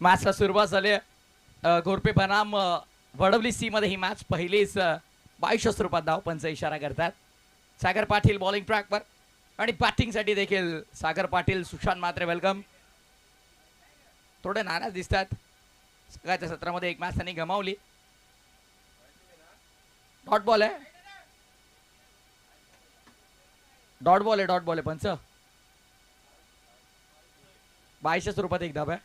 मॅचला सुरुवात झाली. घोरपे बनाम वडवली सी मध्ये ही मॅच पहिलीच बाईश स्वरूपात धावपंच इशारा करतात. सागर पाटील बॉलिंग ट्रॅकवर आणि बॅटिंगसाठी देखील सागर पाटील सुशांत मात्रे वेलकम थोडे नाराज दिसतात. सगळ्याच्या सत्रामध्ये एक मॅच त्यांनी गमावली. डॉट बॉल आहे. डॉट बॉल आहे डॉट बॉल आहे पंच. बावीसशे स्वरूपात एक धाब आहे.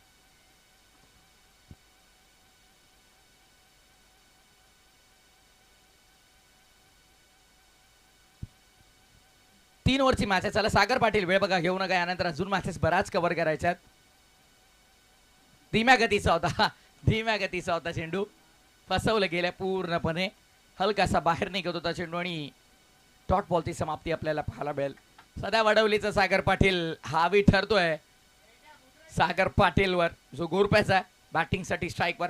तीन ओव्हरची मॅच आहे. चला सागर पाटील वेळ बघा घेऊ नका. यानंतर अजून मॅचेस बराच कव्हर करायच्या धीम्या गतीचा होता. धीम्या गतीचा होता चेंडू. फसवलं गेलं पूर्णपणे. हलकासा बाहेर निघत होता चेंडू आणि डॉट बॉलची समाप्ती आपल्याला पाहायला मिळेल. सध्या वडवलीचा सागर पाटील हावी ठरतोय. सागर पाटीलवर जो गोरप्याचा बॅटिंगसाठी स्ट्राईकवर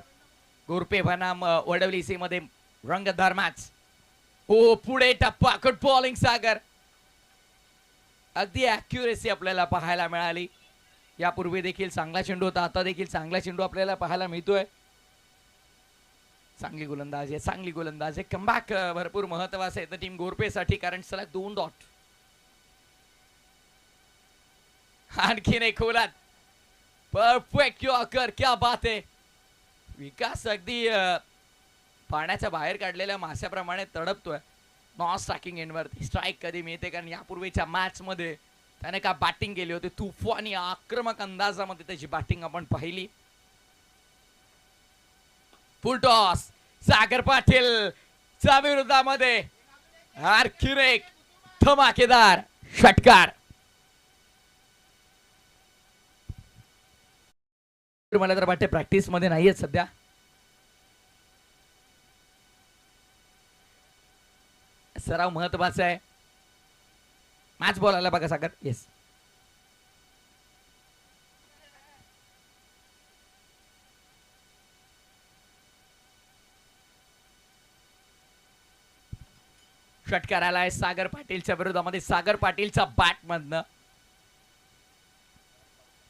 गोरपे बनाम अ, वडवली सी रंगतदार मॅच ओ पुढे टप्पा. Good bowling Sagar. अगदी ॲक्युरेसी आपल्याला पाहायला मिळाली. यापूर्वी देखील चांगला चेंडू होता आता देखील चांगला चेंडू आपल्याला पाहायला मिळतोय. चांगली गोलंदाज आहे चांगली गोलंदाज आहे. कमबॅक भरपूर महत्वाचं आहे. तर टीम गोरपेसाठी कारण सलग दोन डॉट. आणखीन एक खोलात. परफेक्ट यॉकर क्या बात आहे. विकास अगदी पाण्याच्या बाहेर काढलेल्या माश्याप्रमाणे तडपतोय. नॉन स्ट्रायकिंग एंडवरती स्ट्राईक कधी मिळते? कारण यापूर्वीच्या मॅच मध्ये त्याने का बॅटिंग केली होती? तुफानी आक्रमक अंदाजामध्ये त्याची बॅटिंग आपण पाहिली. फुल टॉस सागर पाटील च्या विरोधामध्ये आर्क्युरेक धमाकेदार षटकार. मला तर वाटते प्रॅक्टिसमध्ये नाहीये सध्या. सराव महत्त्वाचा आहे. मॅच बोलायला बघा सागर. येस षटकार आलाय सागर पाटीलच्या विरोधामध्ये. सागर पाटीलच्या बॅट मधनं.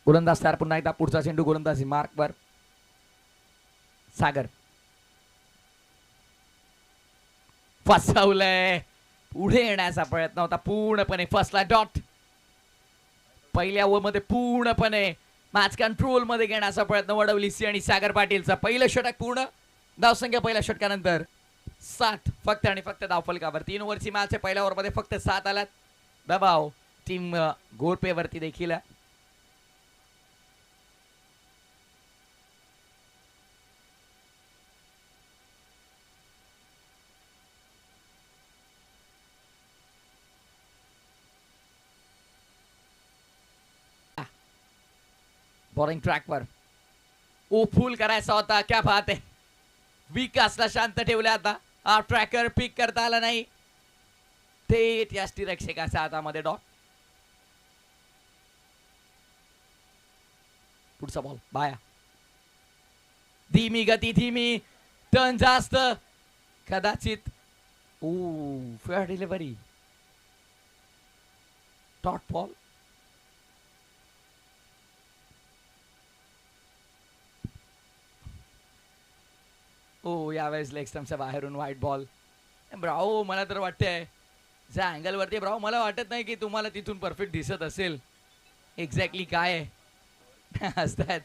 गोलंदाज तयार पुन्हा एकदा पुढचा चेंडू गोलंदाजी मार्कवर सागर. फसवलंय. पुढे येण्याचा प्रयत्न होता. पूर्णपणे फसला डॉट. पहिल्या ओव्हरमध्ये पूर्णपणे मॅच कंट्रोलमध्ये घेण्याचा प्रयत्न वडवली सी आणि सागर पाटीलचा. पहिलं षटक पूर्ण. धावसंख्या पहिल्या षटकानंतर सात. फक्त आणि फक्त धावफलकावर. तीन ओव्हरची मॅच आहे. पहिल्या ओव्हरमध्ये फक्त सात आल्यात. दबाव. टीम गोरपेवरती देखील बॉलिंग ट्रॅकवर ओ फुल करायचा होता क्या बात आहे विकासला शांत ठेवलं आता. हा ट्रॅकर पिक करता आला नाही. थेट यष्टीरक्षकाच्या हातामध्ये डॉट पुढचा बॉल बाया. धीमी गती धीमी. टर्न जास्त. कदाचित ओ फेअर डिलिव्हरी डॉट बॉल ओ यावेळेस लेग स्टम्पच्या बाहेरून व्हाईट बॉल ब्राओ मला तर वाटतंय. ज्या अँगल वरती ब्राओ मला वाटत नाही की तुम्हाला तिथून परफेक्ट दिसत असेल. एक्झॅक्टली काय असतात.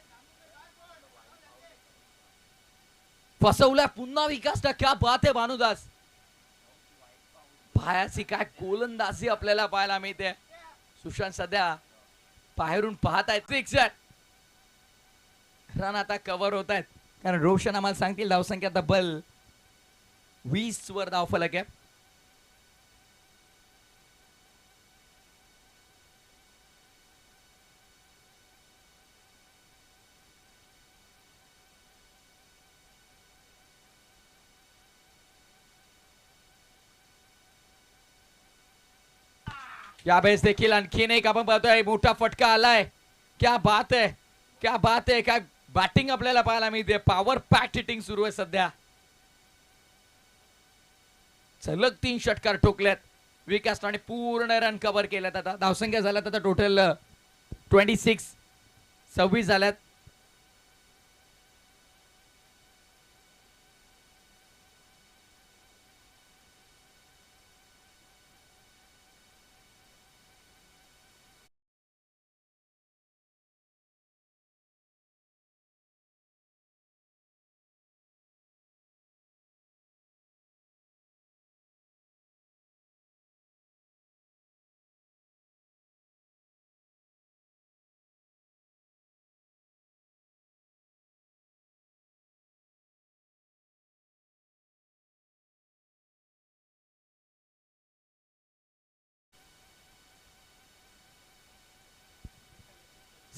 फसवला पुन्हा विकास क्या बात आहे भानुदास. पायाची काय गोलंदाजी आपल्याला पाहायला मिळते. सुशांत सध्या बाहेरून पाहत आहेत रन आता कव्हर होत आहेत कारण रोशन आम्हाला सांगतील धावसंख्या तब्बल वीस वर धाव फलक आहे. यावेळेस देखील आणखीन एक आपण पाहतोय मोठा फटका आलाय. क्या बात आहे क्या बात आहे काय बॅटिंग आपल्याला पाहायला मिळते. पॉवर पॅक हिटिंग सुरू आहे सध्या. सलग तीन षटकार ठोकल्यात. विकासने पूर्ण रन कव्हर केल्यात आता. धावसंख्या झाल्यात आता टोटल ट्वेंटी सिक्स सव्वीस झाल्यात.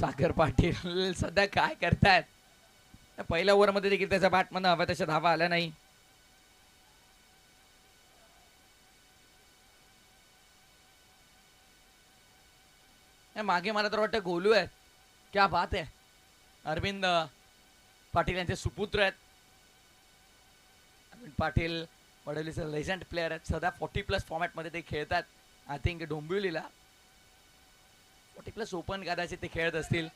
सागर पाटील सध्या काय करतायत? पहिल्या ओव्हरमध्ये देखील त्याच्या बॅटमधनं हव्या तशा धावा आल्या नाही. मागे मला तर वाटतं गोलू आहेत. क्या बात आहे. अरविंद पाटील यांचे सुपुत्र आहेत. अरविंद पाटील वडोलीचे लेजंड प्लेअर आहेत. सध्या फोर्टी प्लस फॉर्मॅटमध्ये ते खेळतात. आय थिंक डोंबिवलीला प्लस ओपन कदाचित ते खेळत असतील.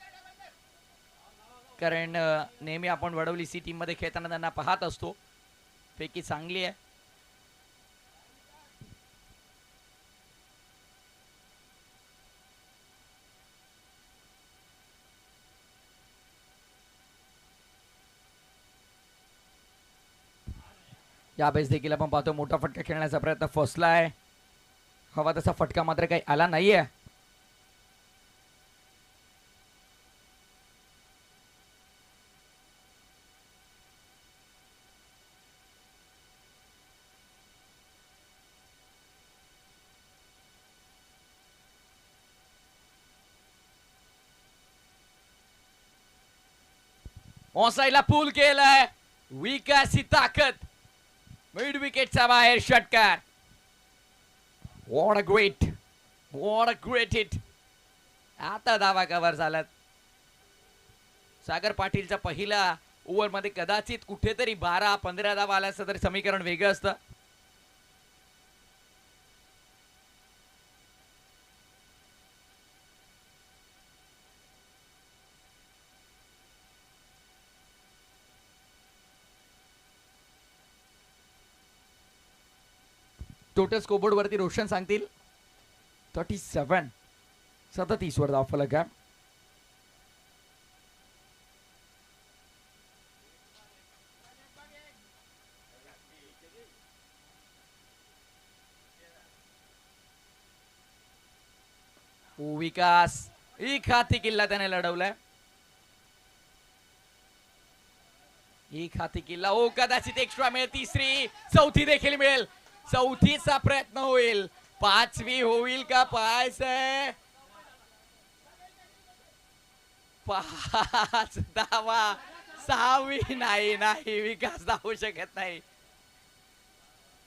कारण नेहमी आपण वडवली सी टीममध्ये खेळताना त्यांना पाहत असतो. पैकी चांगली आहे. यावेळेस देखील आपण पाहतो मोठा फटका खेळण्याचा प्रयत्न फसला आहे हवा तसा फटका मात्र काही आला नाहीये. ओसायला पूल केलाय विकासी ताकद मिड विकेटचा बाहेर षटकार what great what great hit आता दावा कव्हर झालात. सागर पाटीलचा पहिला ओव्हरमध्ये कदाचित कुठेतरी बारा पंधरा धावा आल्या असतं तरी समीकरण वेगळं असतं. टोटल स्कोबोर्ड वरती रोशन सांगतील. थर्टी सेवन सदतीस वर धाव फलक आहे हो, विकास. हो, एक हाती किल्ला त्याने लढवलाय. एक हाती किल्ला. ओ कदाचित एक्स्ट्रा मिळेल. तिसरी चौथी देखील मिळेल. चौथीचा प्रयत्न होईल. पाचवी होईल का पाहायचंय पाच धावा सहावी? नाही नाही विकास धावू शकत नाही.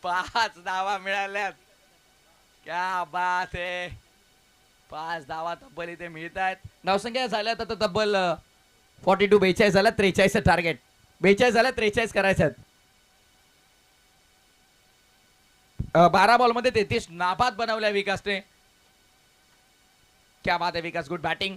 पाच धावा मिळाल्यात. क्या बात आहे. पाच धावा तब्बल इथे मिळत आहेत नवसंख्या झाल्या तर तब्बल फॉर्टी टू बेचाळीस झाल्या त्रेचाळीस टार्गेट बेचाळीस झाल्या त्रेचाळीस करायचे आहेत अ, बारा बॉलमध्ये तेहतीस नाबाद बनवल्या विकासने. क्या बात आहे विकास. गुड बॅटिंग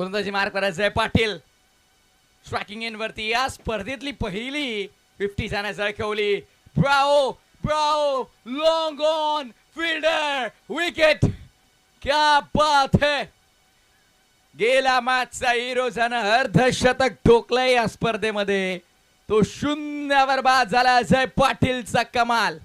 गोलंदाजी मार करायचं आहे पाटील. स्ट्रायकिंग इन वरती या स्पर्धेतली पहिली फिफ्टी जाण्या झळकवली bravo bravo long on fielder wicket क्या बात है. गेला मॅचचा हिरो ज्यानं अर्धशतक ठोकलंय या स्पर्धेमध्ये. तो शून्यावर बाद झाला अजय पाटीलचा कमाल.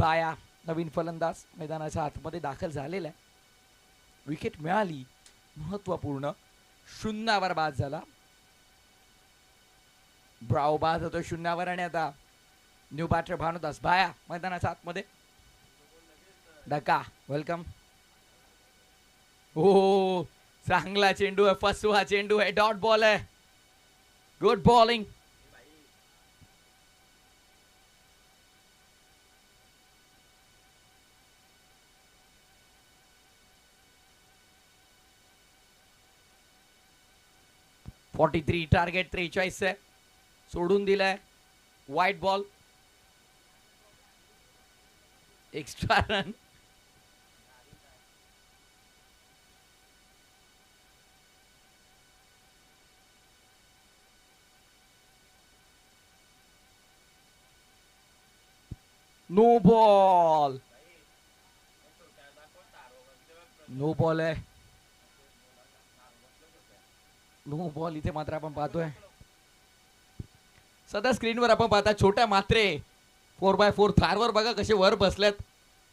बाया नवीन फलंदाज मैदानाच्या आतमध्ये दाखल झालेला आहे. विकेट मिळाली महत्त्वपूर्ण शून्यावर बाद झाला. ब्राव बाद होतो शून्यावर आणि आता न्यू बॅटर भानुदास बाया मैदानाच्या आतमध्ये. डका वेलकम हो चांगला चेंडू आहे फसवा चेंडू आहे डॉट बॉल आहे. Good bowling forty three target त्रेचाळीस आहे सोडून दिलाय. वाईट ball extra run no ball no ball आहे. नो बॉल इथे मात्र आपण पाहतोय. सध्या स्क्रीनवर आपण पाहता छोट्या मात्रे फोर बाय फोर थारवर बघा कसे वर बसल्यात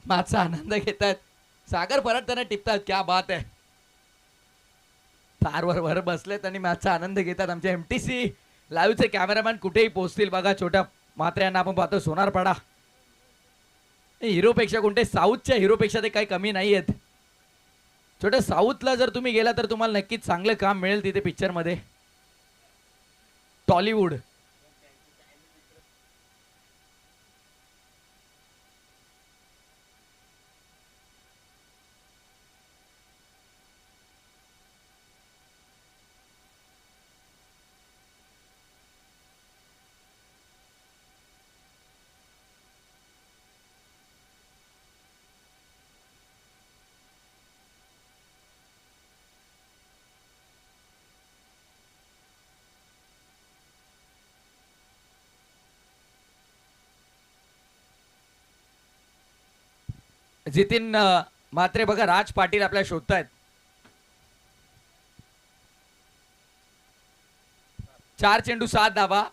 माझा आनंद घेत आहेत सागर परत त्यांना टिपतात क्या बात आहे. थारवर वर बसलेत आणि मॅचचा आनंद घेतात आमच्या एम टी सी लाईव्हचे कॅमेरामॅन कुठेही पोहोचतील बघा छोट्या मात्र्यांना आपण पाहतो सोनारपाडा. हिरोपेक्षा कोणते साऊथच्या हिरोपेक्षा ते काही कमी नाही आहेत छोट्या साऊथला जर तुम्ही गेला तर तुम्हाला नक्कीच चांगलं काम मिळेल तिथे पिक्चरमध्ये. टॉलिवूड. जितीन अं, म्हात्रे बघा राज पाटील आपल्या शोधतायत. चार चेंडू सात धावा.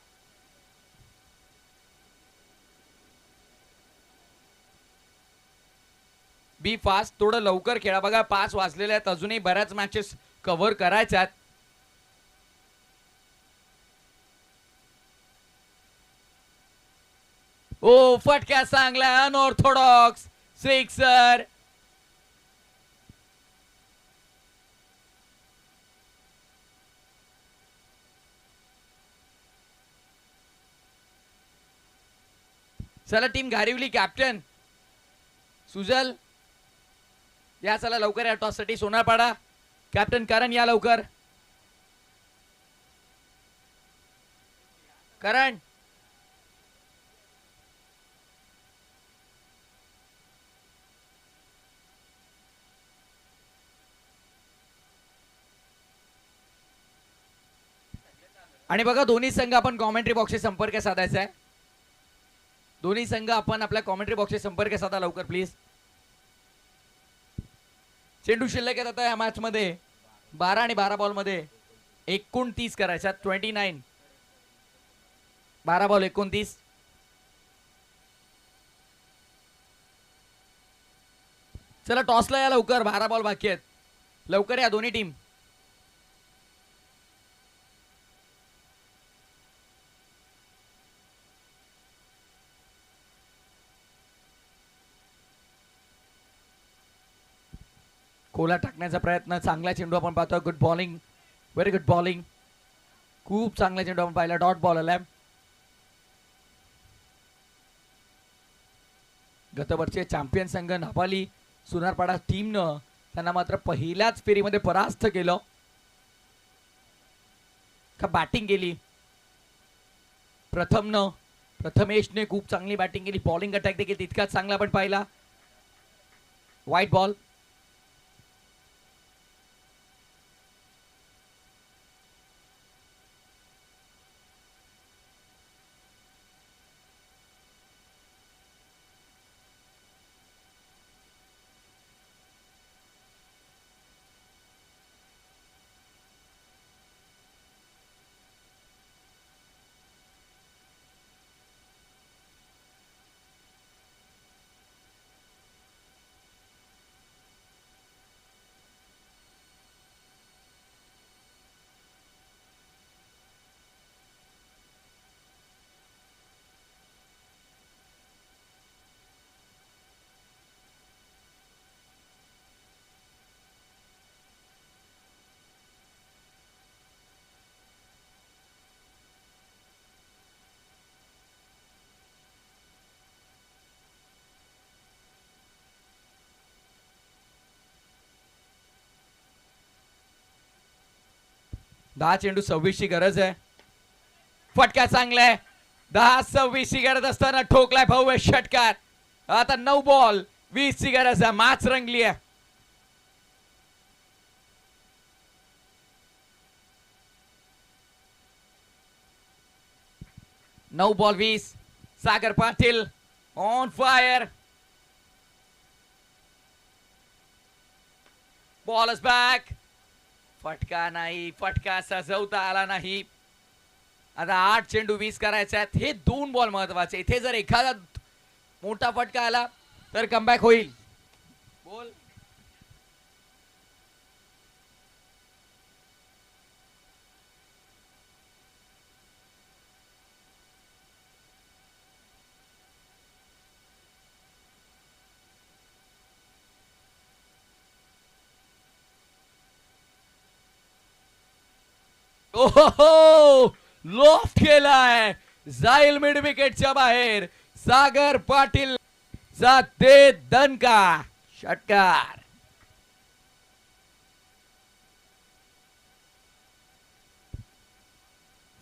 बी फास्ट थोडं लवकर खेळा. बघा पाच वाजलेले आहेत. अजूनही बऱ्याच मॅचेस कव्हर करायच्या ओ फटक्या चांगला अनऑर्थोडॉक्स सिक्सर चला टीम घारिवली कॅप्टन सुजल या चला लवकर या टॉससाठी सोनारपाडा. कॅप्टन करण या लवकर. करण. आणि बघा दोन्ही संघ आपण कॉमेंट्री बॉक्सशी संपर्क साधायचा आहे. दोन्ही संघ आपण आपल्या कॉमेंट्री बॉक्सशी संपर्क साधा लवकर प्लीज चेंडू शिल्लक येत आता या मॅच मध्ये. बारा आणि बारा बॉलमध्ये. एकोणतीस करायच्या ट्वेंटी नाईन बारा बॉल एकोणतीस. चला टॉसला या लवकर. बारा बॉल बाकी आहेत. लवकर या दोन्ही टीम कोला टाकण्याचा प्रयत्न चांगला चेंडू आपण पाहतो good bowling very good bowling खूप चांगला चेंडू आपण पाहिला. डॉट बॉल आलाय. गतवर्षी चॅम्पियन संघ नापाली सुनारपाडा टीमनं त्यांना मात्र पहिल्याच फेरीमध्ये परास्त केलं. का बॅटिंग केली? प्रथमनं प्रथमेशने खूप चांगली बॅटिंग केली. बॉलिंग अटॅक देखील तितकाच चांगला पण पाहिला. वाईट बॉल दहा चेंडू सव्वीसची गरज आहे. फटका चांगलाय. दहा सव्वीसची गरज असताना ठोकलाय भव्य षटकार. आता नऊ बॉल वीस ची गरज आहे. माच रंगली आहे. नऊ बॉल वीस. Sagar Patil on fire ball is back फटका नाही फटका सजवता आला नाही. आता आठ चेंडू वीस करायचे आहेत. हे दोन बॉल महत्त्वाचे. इथे जर एखादा मोठा फटका आला तर कमबॅक होईल. बोल ओहो लोफ केलाय. जाईल मिड विकेटच्या बाहेर. सागर पाटील चा ते दणका. षटकार.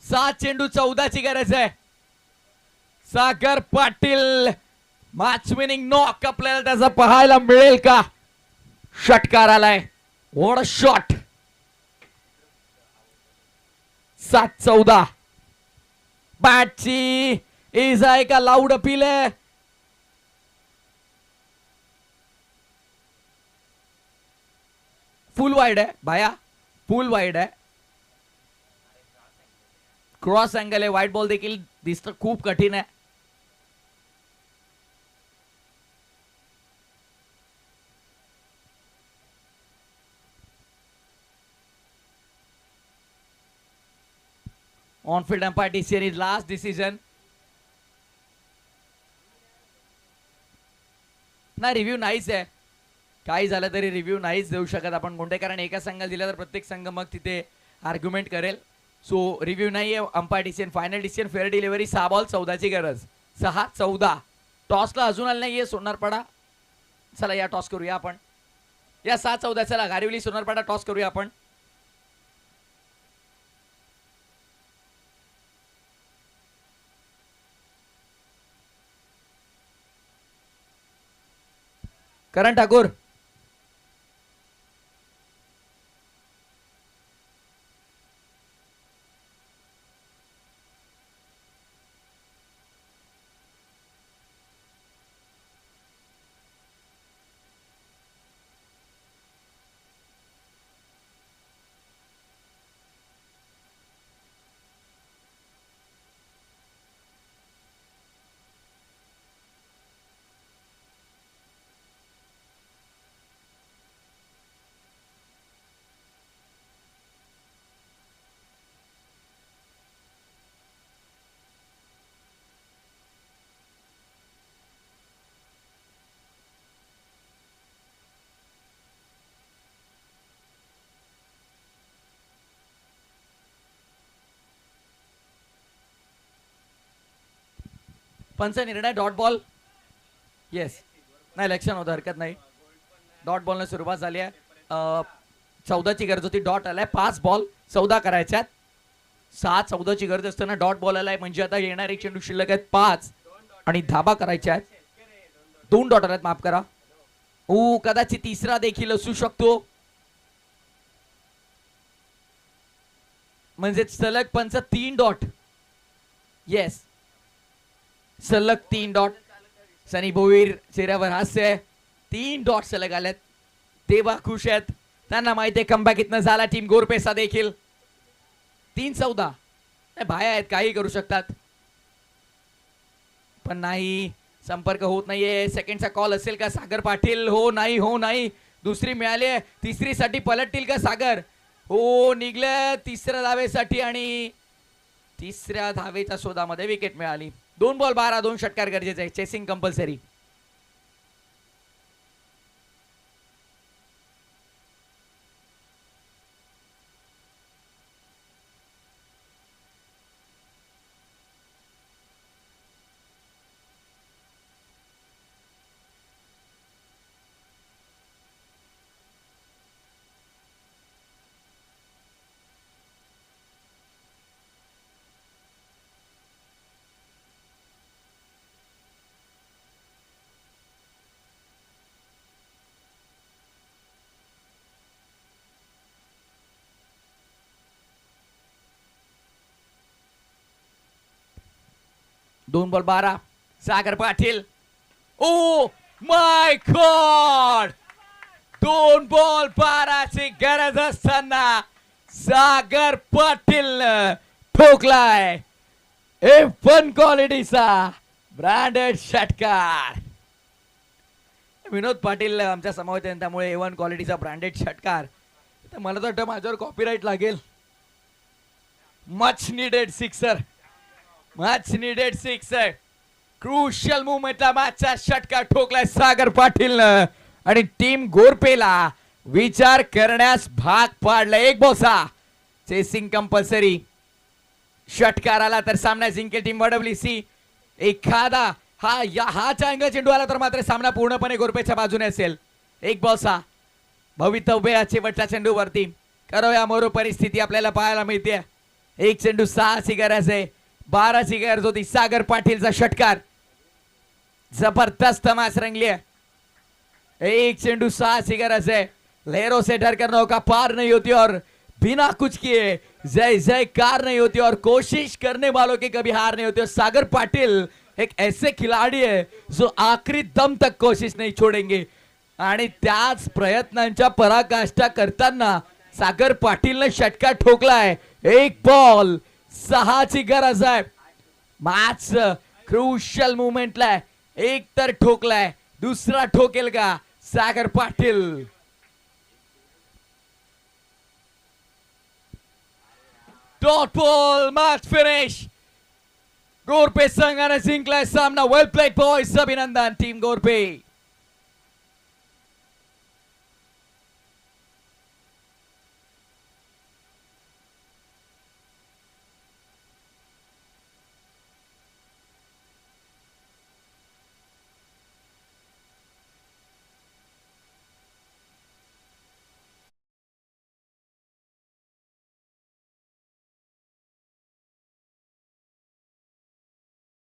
सात चेंडू चौदाची गरज आहे. Sagar Patil match winning knock आपल्याला त्याचा पाहायला मिळेल का? षटकार आलाय वॉट शॉट सात चौदा. बॅटची इज आहे का लाऊड अपील आहे फुल वाईड आहे भाया. फुल वाईड आहे. क्रॉस अँगल आहे व्हाईट बॉल देखील दिसतं खूप कठीण आहे. On field umpire decision is last decision नाही रिव्ह्यू नाहीच आहे. काही झालं तरी रिव्ह्यू नाहीच देऊ शकत आपण. कोणते कारण एका संघाला दिला तर प्रत्येक संघ मग तिथे आर्ग्युमेंट करेल. सो रिव्ह्यू नाही आहे umpire decision final decision fair delivery सहा बॉल चौदाची गरज. सहा चौदा. टॉसला अजून आलं नाहीये सोनारपाडा. चला या टॉस करूया आपण. या सहा चौदा चला गारिवली सोनारपाडा टॉस करूया आपण. करण ठाकूर. पंचा निर्णय डॉट बॉल येस नाही लक्षण होतं हरकत नाही. डॉट बॉलने सुरुवात झाली आहे. चौदाची गरज होती डॉट आलाय पाच बॉल चौदा करायच्यात. सहा चौदाची गरज असताना डॉट बॉल आलाय म्हणजे आता येणारे चेंडू शिल्लक आहेत पाच. आणि धाबा करायच्या आहेत. दोन डॉट आहेत माफ करा. ओ कदाचित तिसरा देखील असू शकतो. म्हणजे सलग पंच तीन डॉट येस सलग तीन डॉट सनी भोईर चेहऱ्यावर हास्य आहे तीन डॉट सलग आल्यात तेव्हा खुश आहेत त्यांना माहिती आहे कमबॅक इथनं झाला टीम गोरपेसा देखील। तीन चौदा. नाही, बाया आहेत काही करू शकतात. पण नाही संपर्क होत नाहीये. सेकंडचा कॉल असेल का सागर पाटील? हो नाही हो नाही. दुसरी मिळाली आहे. तिसरीसाठी पलटतील का सागर? हो निघलं. तिसऱ्या धावेसाठी आणि तिसऱ्या धावेच्या शोधामध्ये विकेट मिळाली. दोन बॉल बारा दोन षटकार गरजेचे आहे. चेसिंग कंपल्सरी दोन बॉल बारा. Sagar Patil. Oh my god दोन बॉल बाराची गरज असताना सागर पाटील ठोकलाय. ए वन क्वालिटीचा ब्रँडेड षटकार. विनोद पाटील आमच्यासमोर त्यामुळे ए वन क्वालिटीचा ब्रँडेड षटकार. तर मला तर वाटतं माझ्यावर कॉपीराईट लागेल. Much needed sixer much needed six crucial मुवमेंटला मॅचचा षटकार ठोकलाय सागर पाटील आणि टीम गोरपेला विचार करण्यास भाग पाडला एक बोसा. चेसिंग कंपल्सरी षटकार आला तर सामना जिंकेल टीम वडवली सी एखादा हा या हा अँगल चेंडू आला तर मात्र सामना पूर्णपणे गोरपेच्या बाजूने असेल. एक बॉसा. भवितव्य शेवटच्या चेंडूवरती. वरती करूया मोरो परिस्थिती आपल्याला पाहायला मिळते एक चेंडू सहा गरज आहे बारा सिगार होती सागर पाटीलचा षटकार. जबरदस्त मास रंगली एक चेंडू सहा सिगर असे लहरों से डर कर नौका पार नहीं होती और बिना कुछ किए जय जय कार नहीं होती और कोशिश करने वालों की कभी हार नहीं होती और सागर पाटिल एक ऐसे खिलाडी है जो आखरी दम तक कोशिश नहीं छोडेंगे. आणि त्याच प्रयत्नांच्या पराकाष्ठा करताना सागर पाटीलनं षटकार ठोकलाय. एक बॉल सहाची गरज आहे. मॅच क्रुशल मुवमेंटला आहे. एक तर ठोकलाय. दुसरा ठोकेल का? Sagar Patil. Dot ball match finish Gorpe संघाने जिंकलाय सामना. वेल प्लेट बॉयज अभिनंदन टीम गोरपे.